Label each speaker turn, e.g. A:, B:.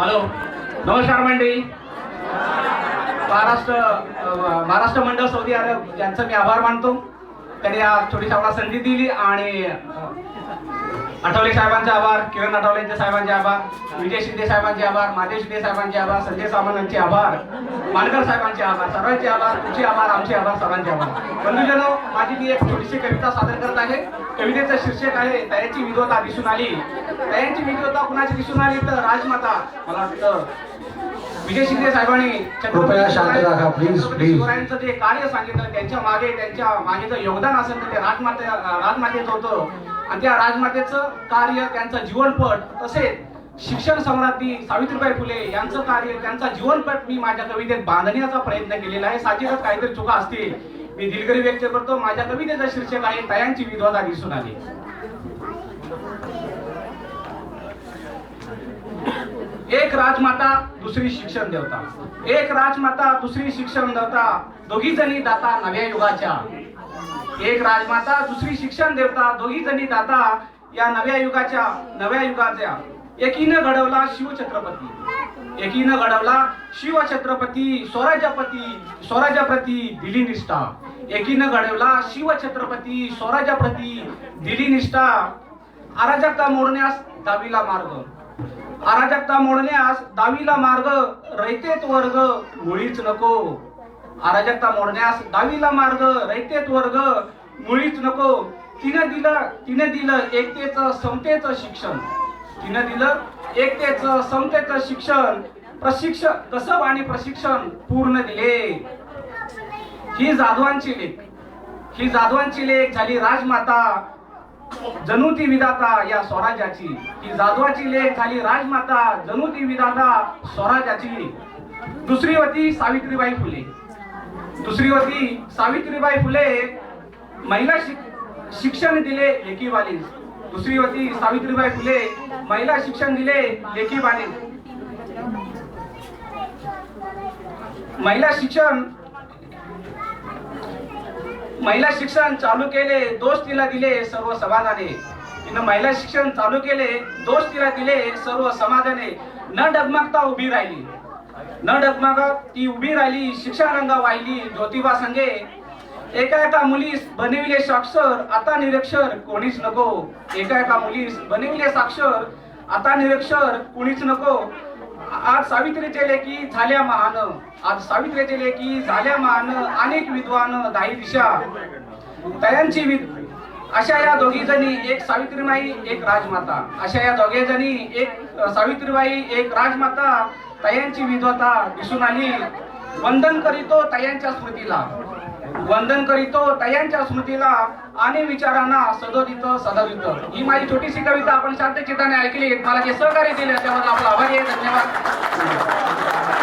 A: Hello. नमस्कार मंडळी. महाराष्ट्र महाराष्ट्र मंडळ सौदी अरब यांचं मी आभार मानतो. त्यांनी आज छोटीशी आम्हाला संधी दिली आणि आठवले साहेबांचे आभार किरण आठवले साहेबांचे आभार विजय शिंदे साहेबांचे आभार माधव शिंदे साहेबांचे आभार संजय सावंत आभार मानकर साहेबांचे आभार सर्वांचे आभार तुमचे आभार आमचे आभार सर्वांचे आभार. बंधुजनो माझी मी एक छोटीशी कविता सादर करत आहे. कवितेचं शीर्षक आहे तयाची विधवता दिसून आली. तयांची विधवता कुणाची दिसून आली? तर राजमाता. मला वाटतं विजय शिंदे साहेबांनी
B: कृपया शांत राहा, please.
A: शिवरायांचं जे कार्य सांगितलं त्यांच्या मागे त्यांच्या मागे जर योगदान असेल तर ते राजमाते राजमातेचं होतं. आणि त्या राजमातेचं कार्य त्यांचं जीवनपट तसेच शिक्षण सम्राज्ञी सावित्रीबाई फुले यांचं कार्य त्यांचा जीवनपट मी माझ्या कवितेत बांधण्याचा प्रयत्न केलेला आहे. साहजिकच काहीतरी चुका असतील. मी दिलगिरी व्यक्त करतो. माझ्या कवितेचं शीर्षक आहे तयांची विधवता दिसून आली. एक राजमाता दुसरी शिक्षण देवता. एक राजमाता दुसरी शिक्षण देवता दोघी जणी दाता नव्या युगाच्या. एक राजमाता दुसरी शिक्षण देवता दोघी जणी दाता या नव्या युगाच्या नव्या युगाच्या. एकीनं घडवला शिवछत्रपती. एकीनं घडवला शिवछत्रपती स्वराज्यपती स्वराज्यप्रती दिली निष्ठा एकीनं घडवला शिवछत्रपती स्वराज्यप्रती दिली निष्ठा अराजकता मोडण्यास दावीला मार्ग. अराजकता मोडण्यास दावीला मार्ग रयतेत वर्ग मुळीच नको. अराजकता मोडण्यास दावीला मार्ग रयतेत वर्ग मुळीच नको. तिने दिलं तिने दिलं एकतेचं समतेचं शिक्षण. तिने दिलं एकतेचं समतेचं शिक्षण. प्रशिक्षण कसब आणि प्रशिक्षण पूर्ण दिले. ही जाधवांची लेख. ही जाधवांची लेख झाली राजमाता. जणू ती विधाता या स्वराज्याची की जाधवाची लेख झाली राजमाता जणू ती विधाता स्वराज्याची. दुसरी होती सावित्रीबाई फुले. दुसरी होती सावित्रीबाई फुले महिला शिक्षण दिले लेखीवाली दुसरी होती सावित्रीबाई फुले महिला शिक्षण दिले लेकीवाली महिला शिक्षण महिला शिक्षण चालू केले दोष तिला दिले सर्व समाधाने. तिनं महिला शिक्षण चालू केले दोष तिला दिले सर्व समाधाने. न डगमगता उभी राहिली. न डगमगत ती उभी राहिली शिक्षण रंगा वाहिली ज्योतिबा संगे. एका एका मुलीस बनविले साक्षर आता निरक्षर कोणीच नको. एका एका मुलीस बनविले साक्षर आता निरक्षर कोणीच नको. आज सावित्रीचे लेखी झाल्या महान आज सावित्रीचे लेखी झाल्या महान अनेक विद्वान दाही दिशा तयांची विद अशा या दोघी जणी एक सावित्रीबाई एक राजमाता. अशा या दोघे जणी एक सावित्रीबाई एक राजमाता तयांची विद्वता दिसून आली. वंदन करीतो तयांच्या स्मृतीला. वंदन करीतो तयांच्या स्मृतीला आणि विचारांना सदोदित सदवित ही माझी छोटीशी कविता आपण शांत चिताने ऐकली. मला जे सहकार्य दिले त्याबद्दल आपला आभारी आहे. धन्यवाद.